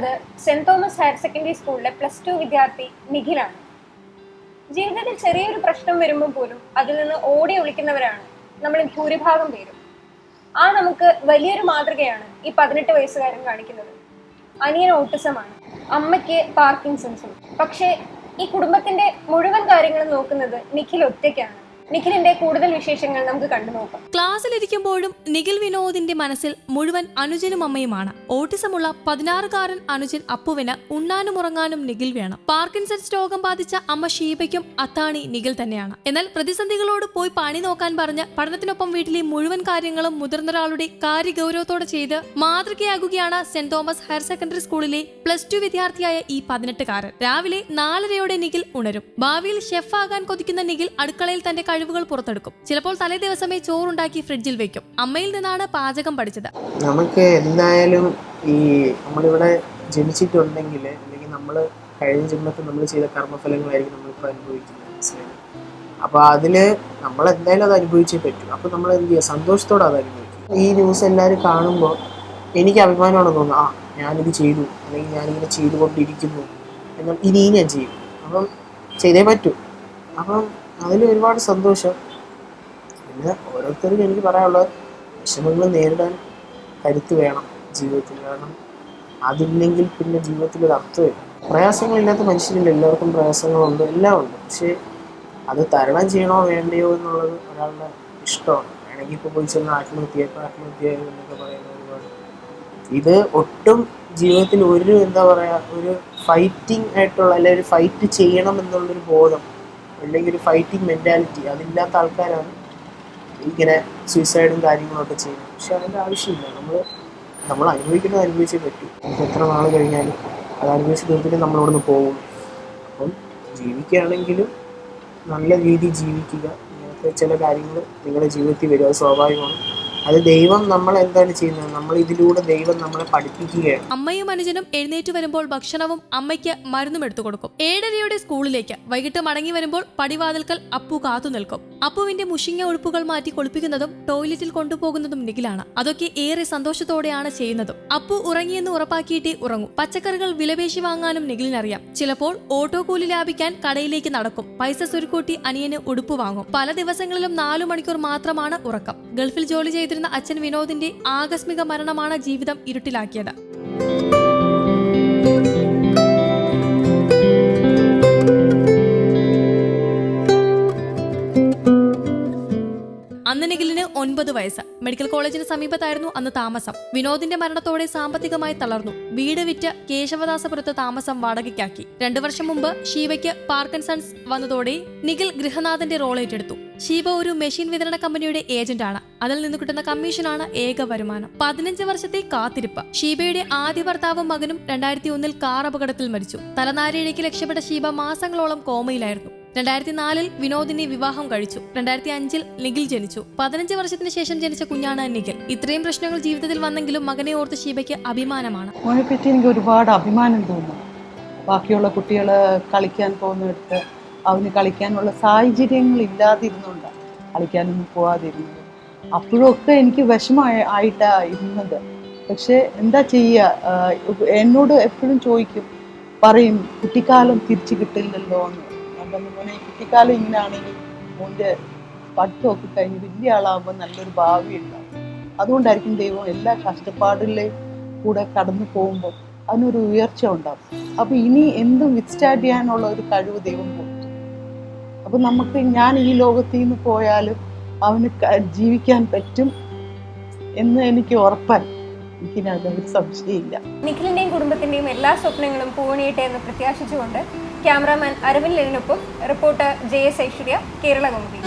ഉള്ളത് Saint Thomas higher secondary സ്കൂളിലെ plus two വിദ്യാർത്ഥി നിഖിലാണ്. ജീവിതത്തിൽ ചെറിയൊരു പ്രശ്നം വരുമ്പോൾ പോലും അതിൽ നിന്ന് ഓടി ഒളിക്കുന്നവരാണ് നമ്മൾ ഭൂരിഭാഗം പേരും. ആ നമുക്ക് വലിയൊരു മാതൃകയാണ് ഈ പതിനെട്ട് വയസ്സുകാരൻ കാണിക്കുന്നത്. അനിയൻ ഓട്ടിസമാണ്. അമ്മയ്ക്ക് പാർക്കിൻസൺസും. പക്ഷേ ഈ കുടുംബത്തിന്റെ മുഴുവൻ കാര്യങ്ങളും നോക്കുന്നത് നിഖിൽ ഒറ്റയ്ക്കാണ്. നിഖിലിന്റെ കൂടുതൽ വിശേഷങ്ങൾ നമുക്ക് കണ്ടു നോക്കാം. ക്ലാസ്സിലിരിക്കുമ്പോഴും നിഖിൽ വിനോദിന്റെ മനസ്സിൽ മുഴുവൻ അനുജനും അമ്മയുമാണ്. ഓട്ടിസമുള്ള പതിനാറുകാരൻ അനുജൻ അപ്പുവിന് ഉണ്ണാനും ഉറങ്ങാനും നിഖിൽ വേണം. പാർക്കിൻസൺ രോഗം ബാധിച്ച അമ്മ ഷീബയ്ക്കും അത്താണി നിഖിൽ തന്നെയാണ്. എന്നാൽ പ്രതിസന്ധികളോട് പോയി പണി നോക്കാൻ പറഞ്ഞ് പഠനത്തിനൊപ്പം വീട്ടിലെ മുഴുവൻ കാര്യങ്ങളും മുതിർന്നൊരാളുടെ കാര്യഗൗരവത്തോടെ ചെയ്ത് മാതൃകയാകുകയാണ് സെന്റ് തോമസ് ഹയർ സെക്കൻഡറി സ്കൂളിലെ പ്ലസ് ടു വിദ്യാർത്ഥിയായ ഈ പതിനെട്ടുകാരൻ. രാവിലെ നാലരയോടെ നിഖിൽ ഉണരും. ഭാവിയിൽ ആകാൻ കൊതിക്കുന്ന നിഖിൽ അടുക്കളയിൽ തന്റെ കഴിവുകൾ പുറത്തെടുക്കും. ചിലപ്പോൾ തലേ ദിവസമേ ചോറുണ്ടാക്കി ഫ്രിഡ്ജിൽ വെക്കും. അമ്മയിൽ നിന്നാണ് പാചകം പഠിച്ചത്. നമുക്ക് എന്തായാലും ഈ നമ്മളിവിടെ ജനിച്ചിട്ടുണ്ടെങ്കിൽ അല്ലെങ്കിൽ നമ്മൾ കഴിഞ്ഞ ജന്മത്തിൽ നമ്മൾ ചെയ്ത കർമ്മഫലങ്ങളായിരിക്കും നമ്മളിപ്പോൾ അനുഭവിക്കുന്നത് മനസ്സിലായി? അപ്പോൾ അതിൽ നമ്മൾ എന്തായാലും അത് അനുഭവിച്ചേ പറ്റും. അപ്പോൾ നമ്മൾ എന്ത് ചെയ്യുക? സന്തോഷത്തോടെ അത് അനുഭവിക്കും ഈ ന്യൂസ് എല്ലാവരും കാണുമ്പോൾ എനിക്ക് അഭിമാനമാണ് തോന്നുന്നത് ആ ഞാനിത് ചെയ്തു. അല്ലെങ്കിൽ ഞാനിങ്ങനെ ചെയ്തുകൊണ്ടിരിക്കുന്നു. എന്നാൽ ഇനിയും ഞാൻ ചെയ്യും. അപ്പം ചെയ്തേ പറ്റൂ. അപ്പം അതിൽ ഒരുപാട് സന്തോഷം. പിന്നെ ഓരോരുത്തർക്കും എനിക്ക് പറയാനുള്ളത് വിഷമങ്ങൾ നേരിടാൻ കരുത്ത് വേണം ജീവിതത്തിൽ കാരണം അതില്ലെങ്കിൽ പിന്നെ ജീവിതത്തിൽ ഒരു അർത്ഥമില്ല പ്രയാസങ്ങളില്ലാത്ത മനുഷ്യരില്ല എല്ലാവർക്കും പ്രയാസങ്ങളുണ്ട് എല്ലാം ഉണ്ട്. പക്ഷേ അത് തരണം ചെയ്യണോ വേണ്ടയോ എന്നുള്ളത് ഒരാളുടെ ഇഷ്ടമാണ്. വേണമെങ്കിൽ ഇപ്പോൾ പോയി ചെന്ന് ആത്മഹത്യ ഇപ്പോൾ ആത്മഹത്യ എന്നൊക്കെ പറയുന്ന ഒരുപാട്. ഇത് ഒട്ടും ജീവിതത്തിൽ ഒരു എന്താ പറയുക ഒരു ഫൈറ്റിംഗ് ആയിട്ടുള്ള അല്ലെങ്കിൽ ഒരു ഫൈറ്റ് ചെയ്യണം എന്നുള്ളൊരു ബോധം അല്ലെങ്കിൽ ഒരു ഫൈറ്റിംഗ് മെന്റാലിറ്റി അതില്ലാത്ത ആൾക്കാരാണ് ഇങ്ങനെ സൂയിസൈഡും കാര്യങ്ങളൊക്കെ ചെയ്യുന്നത്. പക്ഷെ അതിന്റെ ആവശ്യമില്ല. നമ്മൾ നമ്മൾ അനുഭവിക്കുന്നത് അനുഭവിച്ചേ പറ്റൂ. നമുക്ക് എത്ര നാൾ കഴിഞ്ഞാലും അത് അനുഭവിച്ച് തീർത്തിട്ട് നമ്മളിവിടുന്ന് പോകും. അപ്പം ജീവിക്കുകയാണെങ്കിലും നല്ല രീതിയിൽ ജീവിക്കുക. ഇങ്ങനത്തെ ചില കാര്യങ്ങൾ നിങ്ങളുടെ ജീവിതത്തിൽ വരും അത് സ്വാഭാവികമാണ്. അത് ദൈവം നമ്മൾ എന്താണ് ചെയ്യുന്നത്? നമ്മൾ ഇതിലൂടെ ദൈവം നമ്മളെ പഠിപ്പിക്കുകയാണ്. അമ്മയും അനുജനും എഴുന്നേറ്റ് വരുമ്പോൾ ഭക്ഷണവും അമ്മയ്ക്ക് മരുന്നും എടുത്തു കൊടുക്കും. ഏഴരയുടെ സ്കൂളിലേക്ക്. വൈകിട്ട് മടങ്ങി വരുമ്പോൾ പടിവാതിൽക്കൽ അപ്പു കാത്തു നിൽക്കും. അപ്പുവിന്റെ മുഷിങ്ങ ഉടുപ്പുകൾ മാറ്റി കുളിപ്പിക്കുന്നതും ടോയ്ലറ്റിൽ കൊണ്ടുപോകുന്നതും നിഖിലാണ്. അതൊക്കെ ഏറെ സന്തോഷത്തോടെയാണ് ചെയ്യുന്നതും. അപ്പു ഉറങ്ങിയെന്ന് ഉറപ്പാക്കിയിട്ടേ ഉറങ്ങും. പച്ചക്കറികൾ വിലപേശി വാങ്ങാനും നിഖിലിനറിയാം. ചിലപ്പോൾ ഓട്ടോ കൂലി ലാഭിക്കാൻ കടയിലേക്ക് നടക്കും. പൈസ സുരുക്കൂട്ടി അനിയന് ഉടുപ്പ് വാങ്ങും. പല ദിവസങ്ങളിലും നാലു മണിക്കൂർ മാത്രമാണ് ഉറക്കം. ഗൾഫിൽ ജോലി ചെയ്തിരുന്ന അച്ഛൻ വിനോദിന്റെ ആകസ്മിക മരണമാണ് ജീവിതം ഇരുട്ടിലാക്കിയത്. അന്ന് നിഖിലിന് ഒൻപത് വയസ്സ്. മെഡിക്കൽ കോളേജിന് സമീപത്തായിരുന്നു അന്ന് താമസം. വിനോദിന്റെ മരണത്തോടെ സാമ്പത്തികമായി തളർന്നു. വീട് വിറ്റ് കേശവദാസപുരത്ത് താമസം വാടകയ്ക്കാക്കി. രണ്ടു വർഷം മുമ്പ് ശിവയ്ക്ക് പാർക്കൻസൺസ് വന്നതോടെ നിഖിൽ ഗൃഹനാഥന്റെ റോൾ ഏറ്റെടുത്തു. ഷീബ ഒരു മെഷീൻ വിതരണ കമ്പനിയുടെ ഏജന്റാണ്. അതിൽ നിന്ന് കിട്ടുന്ന കമ്മീഷനാണ് ഏക വരുമാനം. പതിനഞ്ച് വർഷത്തെ കാത്തിരിപ്പ്. ഷീബയുടെ ആദ്യ ഭർത്താവും മകനും രണ്ടായിരത്തി ഒന്നിൽ കാർ അപകടത്തിൽ മരിച്ചു. തലനാരിഴയ്ക്ക് രക്ഷപ്പെട്ട ഷീബ മാസങ്ങളോളം കോമയിലായിരുന്നു. രണ്ടായിരത്തി നാലിൽ വിനോദിനെ വിവാഹം കഴിച്ചു. രണ്ടായിരത്തി അഞ്ചിൽ നിഖിൽ ജനിച്ചു. പതിനഞ്ച് വർഷത്തിന് ശേഷം ജനിച്ച കുഞ്ഞാണ് നിഖിൽ. ഇത്രയും പ്രശ്നങ്ങൾ ജീവിതത്തിൽ വന്നെങ്കിലും മകനെ ഓർത്ത് ഷീബയ്ക്ക് അഭിമാനമാണ്. മോനെ പറ്റി എനിക്ക് ഒരുപാട് അഭിമാനം തോന്നുന്നു. ബാക്കിയുള്ള കുട്ടികൾ കളിക്കാൻ പോകുന്നിടത്ത് അവന് കളിക്കാനുള്ള സാഹചര്യങ്ങൾ ഇല്ലാതിരുന്നുണ്ട് കളിക്കാനൊന്നും പോവാതിരുന്നത്. അപ്പോഴൊക്കെ എനിക്ക് വിഷമായ ആയിട്ടാണ് ഇരുന്നത്. പക്ഷെ എന്താ ചെയ്യുക എന്നോട് എപ്പോഴും ചോദിക്കും പറയും കുട്ടിക്കാലം തിരിച്ചു കിട്ടില്ലല്ലോ എന്ന് പറഞ്ഞു മോനെ കുട്ടിക്കാലം ഇങ്ങനെയാണെങ്കിൽ മോന്റെ പഠിത്തമൊക്കെ കഴിഞ്ഞ് വലിയ ആളാകുമ്പോൾ നല്ലൊരു ഭാവി ഉണ്ടാവും. അതുകൊണ്ടായിരിക്കും ദൈവം എല്ലാ കഷ്ടപ്പാടിലെയും കൂടെ കടന്നു പോകുമ്പോൾ അതിനൊരു ഉയർച്ച ഉണ്ടാവും. അപ്പൊ ഇനി എന്തും വിത്ത്സ്റ്റാൻഡ് ചെയ്യാനുള്ള ഒരു കഴിവ് ദൈവം കൊടുത്തു. അപ്പൊ നമുക്ക് ഞാൻ ഈ ലോകത്തിൽ നിന്ന് പോയാലും അവന് ജീവിക്കാൻ പറ്റും എന്ന് എനിക്ക് ഉറപ്പായി എനിക്കിനകത്ത് സംശയമില്ല. നിഖിലിന്റെയും കുടുംബത്തിന്റെയും എല്ലാ സ്വപ്നങ്ങളും പൂണിയിട്ടെ എന്ന് പ്രത്യാശിച്ചുകൊണ്ട് cameraman Aravind ലെനിനൊപ്പം reporter J S Aishwarya Kerala Kaumudi